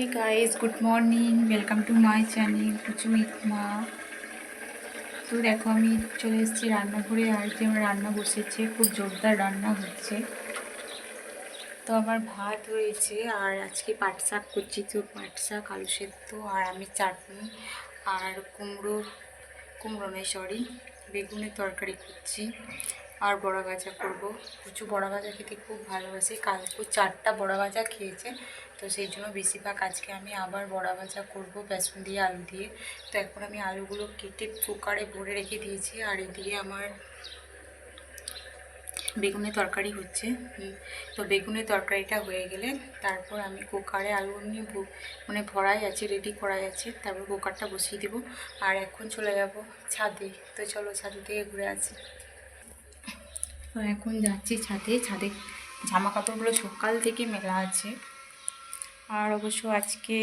Hey guys, good morning. Welcome to my channel, পুচু মিকমা তো দেখো আমি চলে এসেছি রান্নাঘরে। আর কি আমার রান্না বসেছে খুব জোরদার রান্না হচ্ছে। তো আমার ভাত হয়েছে আর আজকে পাট শাক করছি তো পাট শাক আলু সেদ্ধ আর আমি চাটনি আর কুমড়ো কুমড়ো নয় সরি বেগুনের তরকারি করছি। আর বড়া ভাজা করব। কুচু বড়া ভাজা খেতে খুব ভালোবাসে। কালকে চারটা বড়া ভাজা খেয়েছে, তো সেই জন্য বেশিরভাগ আজকে আমি আবার বড়া ভাজা করব বেসন দিয়ে, আলু দিয়ে। তো এখন আমি আলুগুলো কেটে কুকারে ভরে রেখে দিয়েছি, আর এদিকে আমার বেগুনের তরকারি হচ্ছে। তো বেগুনের তরকারিটা হয়ে গেলে তারপর আমি কুকারে আলু নিয়ে মানে ভরাই আছে রেডি করাই আছে তারপর কুকারটা বসিয়ে দেবো। আর এখন চলে যাব ছাদে। তো চলো ছাদে থেকে ঘুরে আসি। তো এখন যাচ্ছি ছাদে। ছাদে জামা কাপড়গুলো সকাল থেকে মেলা আছে। আর অবশ্য আজকে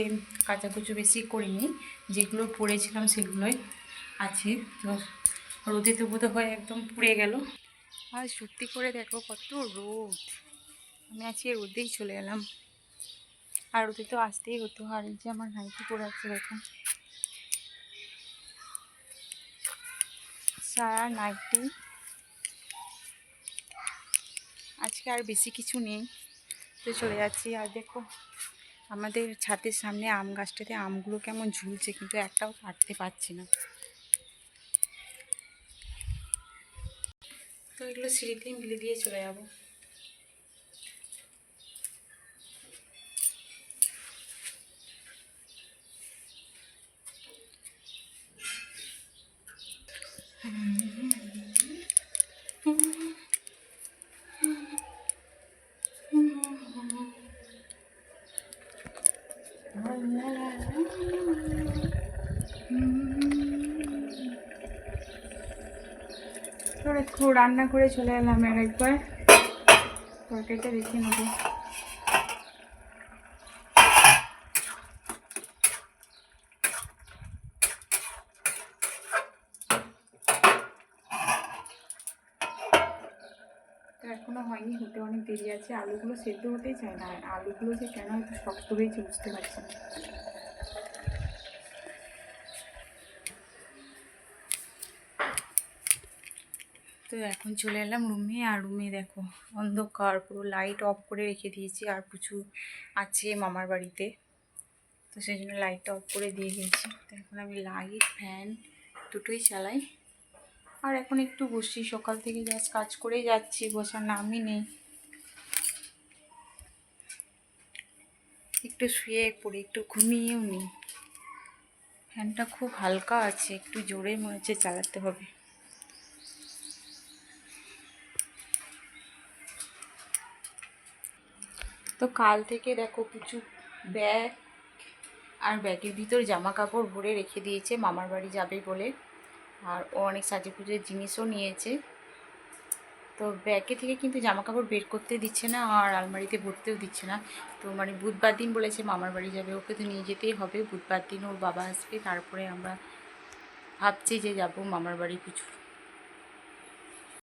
কাচাকুচো বেশি করিনি। যেগুলো পরেছিলাম সেগুলোই আছে। তো রোদে তো বোধ হয় একদম পুড়ে গেল। আর সত্যি করে দেখো কত রোদ। আমি আজকে রোদেই চলে এলাম। আর রোদে তো আসতেই হতো। আর এই যে আমার নাইটি পরে আছে, দেখো। সারা নাইটি আজকে আর বেশি কিছু নেই। তো চলে যাচ্ছি। আর দেখো, আমাদের ছাদের সামনে আম গাছটাতে আমগুলো কেমন ঝুলছে, কিন্তু একটাও কাটতে পারছি না। তো এগুলো সিঁড়িতেই মিলে দিয়ে চলে যাব। তো একটু রান্না করে চলে এলাম আর একবার। তরকারিটা দেখে নেব। এখনও হয়নি, হতে অনেক দেরি আছে। আলুগুলো সেদ্ধ হতেই চায় না। আলুগুলো যে কেন শক্ত হয়েছে বুঝতে পারছি না। তো এখন চলে এলাম রুমে আর রুমে দেখো অন্ধকার, পুরো লাইট অফ করে রেখে দিয়েছি, আর প্রচুর আছে মামার বাড়িতে। তো সেই জন্য লাইটটা অফ করে দিয়ে দিয়েছি তো এখন আমি লাইট ফ্যান দুটোই চালাই। আর এখন একটু বসি সকাল থেকে জাস্ট কাজ করেই যাচ্ছি, বসার নামই নেই। একটু শুয়ে পড়ি, একটু ঘুমিয়েও নিই। ফ্যানটা খুব হালকা আছে, একটু জোরে মনে হচ্ছে চালাতে হবে। তো কাল থেকে দেখো কিছু ব্যাগ আর ব্যাগের ভিতর জামা কাপড় ভরে রেখে দিয়েছে, মামার বাড়ি যাবে বলে। আর ও অনেক সাজে পুজোর জিনিসও নিয়েছে। তো ব্যাগে থেকে কিন্তু জামা কাপড় বের করতে দিচ্ছে না আর আলমারিতে ভরতেও দিচ্ছে না। তো মানে বুধবার দিন বলেছে মামার বাড়ি যাবে, ওকে তো নিয়ে যেতেই হবে। বুধবার দিন ওর বাবা আসবে, তারপরে আমরা ভাবছি যে যাব মামার বাড়ি কিছু